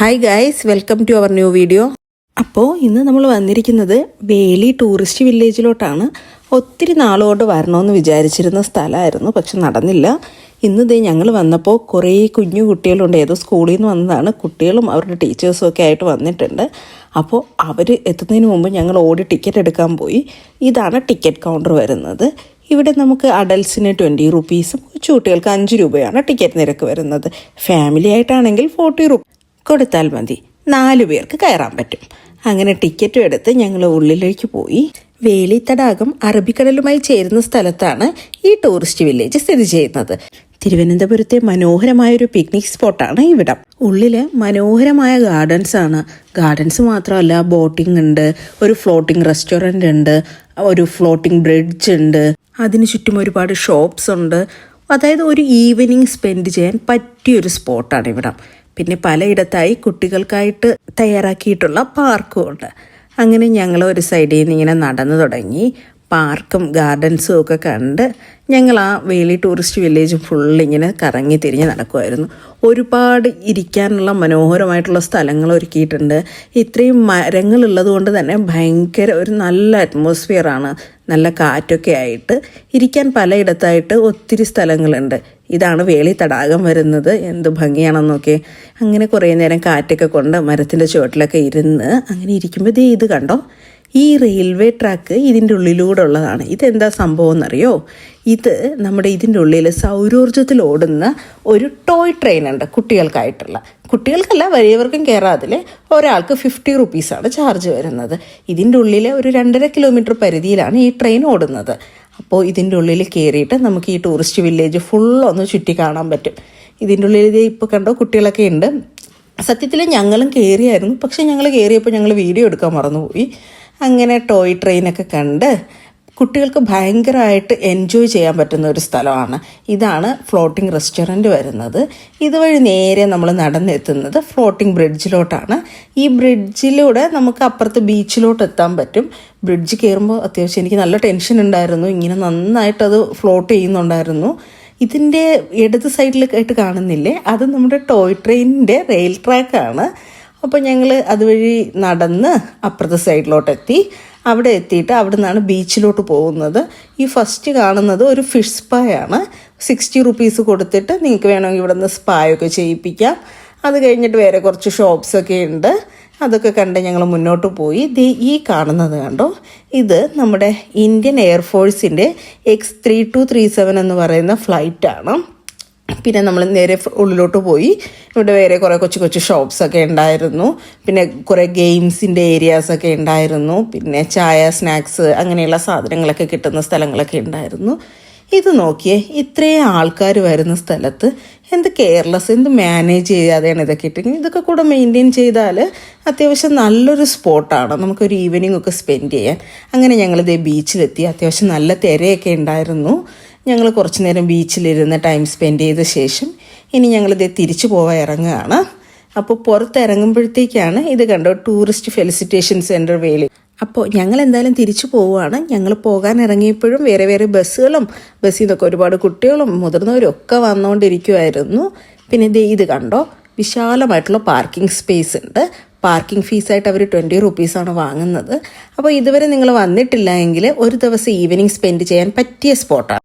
Hi guys welcome to our new video അപ്പോൾ ഇന്ന് നമ്മൾ വന്നിരിക്കുന്നത് വേലി ടൂറിസ്റ്റ് വില്ലേജിലോട്ടാണ് ഒത്തിരി നാളോട് വരണമെന്ന് വിചാരിച്ചിരുന്ന സ്ഥലമായിരുന്നു പക്ഷെ നടന്നില്ല. ഇന്ന് ഞങ്ങൾ വന്നപ്പോൾ കുറേ കുഞ്ഞു കുട്ടികളുണ്ട്. ഏതോ സ്കൂളിൽ നിന്ന് വന്നതാണ്. കുട്ടികളും അവരുടെ ടീച്ചേഴ്സും ഒക്കെ ആയിട്ട് വന്നിട്ടുണ്ട്. അപ്പോൾ അവർ എത്തുന്നതിന് മുമ്പ് ഞങ്ങൾ ഓടി ടിക്കറ്റ് എടുക്കാൻ പോയി. ഇതാണ് ടിക്കറ്റ് കൗണ്ടർ വരുന്നത്. ഇവിടെ നമുക്ക് അഡൽസിന് ട്വന്റി റുപ്പീസും കൊച്ചുകുട്ടികൾക്ക് അഞ്ച് രൂപയാണ് ടിക്കറ്റ് നിരക്ക് വരുന്നത്. ഫാമിലി ആയിട്ടാണെങ്കിൽ ഫോർട്ടി റുപ്പീസ് കൊടുത്താൽ മതി. നാലു പേർക്ക് കയറാൻ പറ്റും. അങ്ങനെ ടിക്കറ്റും എടുത്ത് ഞങ്ങൾ ഉള്ളിലേക്ക് പോയി. വേലി തടാകം അറബിക്കടലുമായി ചേരുന്ന സ്ഥലത്താണ് ഈ ടൂറിസ്റ്റ് വില്ലേജ് സ്ഥിതി ചെയ്യുന്നത്. തിരുവനന്തപുരത്തെ മനോഹരമായ ഒരു പിക്നിക് സ്പോട്ടാണ് ഇവിടം. ഉള്ളിൽ മനോഹരമായ ഗാർഡൻസ് ആണ്. ഗാർഡൻസ് മാത്രമല്ല ബോട്ടിംഗ് ഉണ്ട് ഒരു ഫ്ലോട്ടിംഗ് റെസ്റ്റോറന്റ് ഉണ്ട് ഒരു ഫ്ലോട്ടിംഗ് ബ്രിഡ്ജ് ഉണ്ട്. അതിനു ചുറ്റും ഒരുപാട് ഷോപ്സ് ഉണ്ട്. അതായത് ഒരു ഈവനിങ് സ്പെൻഡ് ചെയ്യാൻ പറ്റിയൊരു സ്പോട്ടാണ് ഇവിടം. പിന്നെ പലയിടത്തായി കുട്ടികൾക്കായിട്ട് തയ്യാറാക്കിയിട്ടുള്ള പാർക്കും ഉണ്ട് അങ്ങനെ ഞങ്ങൾ ഒരു സൈഡിൽ നിന്ന് ഇങ്ങനെ നടന്നു തുടങ്ങി. പാർക്കും ഗാർഡൻസും ഒക്കെ കണ്ട് ഞങ്ങൾ ആ വേലി ടൂറിസ്റ്റ് വില്ലേജ് ഫുള്ളിങ്ങനെ കറങ്ങി തിരിഞ്ഞ് നടക്കുമായിരുന്നു ഒരുപാട് ഇരിക്കാനുള്ള മനോഹരമായിട്ടുള്ള സ്ഥലങ്ങൾ ഒരുക്കിയിട്ടുണ്ട്. ഇത്രയും മരങ്ങളുള്ളത് കൊണ്ട് തന്നെ ഭയങ്കര ഒരു നല്ല അറ്റ്മോസ്ഫിയറാണ് നല്ല കാറ്റൊക്കെ ആയിട്ട് ഇരിക്കാൻ പലയിടത്തായിട്ട് ഒത്തിരി സ്ഥലങ്ങളുണ്ട്. ഇതാണ് വേളി തടാകം വരുന്നത്. എന്ത് ഭംഗിയാണെന്നൊക്കെ. അങ്ങനെ കുറേ നേരം കാറ്റൊക്കെ കൊണ്ട് മരത്തിന്റെ ചുവട്ടിലൊക്കെ ഇരുന്ന് അങ്ങനെ ഇരിക്കുമ്പോൾ ദേ ഇത് കണ്ടോ? ഈ റെയിൽവേ ട്രാക്ക് ഇതിന്റെ ഉള്ളിലൂടെ ഉള്ളതാണ്. ഇതെന്താ സംഭവം എന്നറിയോ? ഇത് നമ്മുടെ ഇതിന്റെ ഉള്ളിൽ സൗരോർജത്തിൽ ഓടുന്ന ഒരു ടോയ് ട്രെയിൻ ഉണ്ട് കുട്ടികൾക്കായിട്ടുള്ള. കുട്ടികൾക്കല്ല വലിയവർക്കും കയറാതിൽ ഒരാൾക്ക് ഫിഫ്റ്റി റുപ്പീസാണ് ചാർജ് വരുന്നത്. ഇതിന്റെ ഉള്ളിൽ ഒരു രണ്ടര കിലോമീറ്റർ പരിധിയിലാണ് ഈ ട്രെയിൻ ഓടുന്നത്. അപ്പോൾ ഇതിന്റെ ഉള്ളിൽ കയറിയിട്ട് നമുക്ക് ഈ ടൂറിസ്റ്റ് വില്ലേജ് ഫുള്ളൊന്ന് ചുറ്റി കാണാൻ പറ്റും. ഇതിന്റെ ഉള്ളിൽ ഇത് ഇപ്പോൾ കണ്ടോ കുട്ടികളൊക്കെ ഉണ്ട്. സത്യത്തിൽ ഞങ്ങളും കയറിയായിരുന്നു പക്ഷേ ഞങ്ങൾ കയറിയപ്പോൾ ഞങ്ങൾ വീഡിയോ എടുക്കാൻ മറന്നുപോയി. അങ്ങനെ ടോയ് ട്രെയിനൊക്കെ കണ്ട് കുട്ടികൾക്ക് ഭയങ്കരമായിട്ട് എൻജോയ് ചെയ്യാൻ പറ്റുന്ന ഒരു സ്ഥലമാണ്. ഇതാണ് ഫ്ലോട്ടിംഗ് റെസ്റ്റോറന്റ് വരുന്നത്. ഇതുവഴി നേരെ നമ്മൾ നടന്നെത്തുന്നത് ഫ്ലോട്ടിംഗ് ബ്രിഡ്ജിലോട്ടാണ് ഈ ബ്രിഡ്ജിലൂടെ നമുക്ക് അപ്പുറത്ത് ബീച്ചിലോട്ട് എത്താൻ പറ്റും. ബ്രിഡ്ജ് കയറുമ്പോൾ അത്യാവശ്യം എനിക്ക് നല്ല ടെൻഷൻ ഉണ്ടായിരുന്നു. ഇങ്ങനെ നന്നായിട്ട് അത് ഫ്ലോട്ട് ചെയ്യുന്നുണ്ടായിരുന്നു. ഇതിന്റെ ഇടത് സൈഡിലൊക്കെയായിട്ട് കാണുന്നില്ലേ? അത് നമ്മുടെ ടോയ് ട്രെയിനിന്റെ റെയിൽ ട്രാക്കാണ് അപ്പോൾ ഞങ്ങൾ അതുവഴി നടന്ന് അപ്പുറത്തെ സൈഡിലോട്ട് എത്തി അവിടെ എത്തിയിട്ട് അവിടെ നിന്നാണ് ബീച്ചിലോട്ട് പോകുന്നത്. ഈ ഫസ്റ്റ് കാണുന്നത് ഒരു ഫിഷ് സ്പായാണ് സിക്സ്റ്റി റുപ്പീസ് കൊടുത്തിട്ട് നിങ്ങൾക്ക് വേണമെങ്കിൽ ഇവിടെ നിന്ന് സ്പായൊക്കെ ചെയ്യിപ്പിക്കാം. അത് കഴിഞ്ഞിട്ട് വേറെ കുറച്ച് ഷോപ്സൊക്കെ ഉണ്ട്. അതൊക്കെ കണ്ട് ഞങ്ങൾ മുന്നോട്ട് പോയി. ദേ ഈ കാണുന്നത് കണ്ടോ? ഇത് നമ്മുടെ Indian എയർഫോഴ്സിന്റെ X three two three seven എന്ന് പറയുന്ന ഫ്ലൈറ്റാണ് പിന്നെ നമ്മൾ നേരെ ഉള്ളിലോട്ട് പോയി. ഇവിടെ വേറെ കുറേ കൊച്ചു കൊച്ചു ഷോപ്സൊക്കെ ഉണ്ടായിരുന്നു. പിന്നെ കുറേ ഗെയിംസിന്റെ ഏരിയാസൊക്കെ ഉണ്ടായിരുന്നു. പിന്നെ ചായ സ്നാക്സ് അങ്ങനെയുള്ള സാധനങ്ങളൊക്കെ കിട്ടുന്ന സ്ഥലങ്ങളൊക്കെ ഉണ്ടായിരുന്നു. ഇത് നോക്കിയേ ഇത്രയും ആൾക്കാർ വരുന്ന സ്ഥലത്ത് എന്ത് കെയർലെസ് എന്ത് മാനേജ് ചെയ്യാതെയാണ് ഇതൊക്കെ ഇട്ടെങ്കിൽ ഇതൊക്കെ കൂടെ മെയിന്റെയിൻ ചെയ്താൽ അത്യാവശ്യം നല്ലൊരു സ്പോട്ടാണ് നമുക്കൊരു ഈവനിങ് ഒക്കെ സ്പെൻഡ് ചെയ്യാൻ. അങ്ങനെ ഞങ്ങളിതേ ബീച്ചിലെത്തി അത്യാവശ്യം നല്ല തിരയൊക്കെ ഉണ്ടായിരുന്നു. ഞങ്ങൾ കുറച്ചു നേരം ബീച്ചിലിരുന്ന് ടൈം സ്പെൻഡ് ചെയ്ത ശേഷം ഇനി ഞങ്ങളിത് തിരിച്ചു പോകാൻ ഇറങ്ങുകയാണ്. അപ്പോൾ പുറത്തിറങ്ങുമ്പോഴത്തേക്കാണ് ഇത് കണ്ടോ ടൂറിസ്റ്റ് ഫെലിസിറ്റേഷൻ സെന്റർ വേലി അപ്പോൾ ഞങ്ങൾ എന്തായാലും തിരിച്ചു പോവുകയാണ്. ഞങ്ങൾ പോകാൻ ഇറങ്ങിയപ്പോഴും വേറെ വേറെ ബസ്സുകളും ബസ്സിൽ നിന്നൊക്കെ ഒരുപാട് കുട്ടികളും മുതിർന്നവരും ഒക്കെ വന്നുകൊണ്ടിരിക്കുമായിരുന്നു പിന്നെ ഇത് ഇത് കണ്ടോ വിശാലമായിട്ടുള്ള പാർക്കിംഗ് സ്പേസ് ഉണ്ട്. പാർക്കിംഗ് ഫീസായിട്ട് അവർ ട്വന്റി റുപ്പീസാണ് വാങ്ങുന്നത്. അപ്പോൾ ഇതുവരെ നിങ്ങൾ വന്നിട്ടില്ല എങ്കിൽ ഒരു ദിവസം ഈവനിങ് സ്പെൻഡ് ചെയ്യാൻ പറ്റിയ സ്പോട്ടാണ്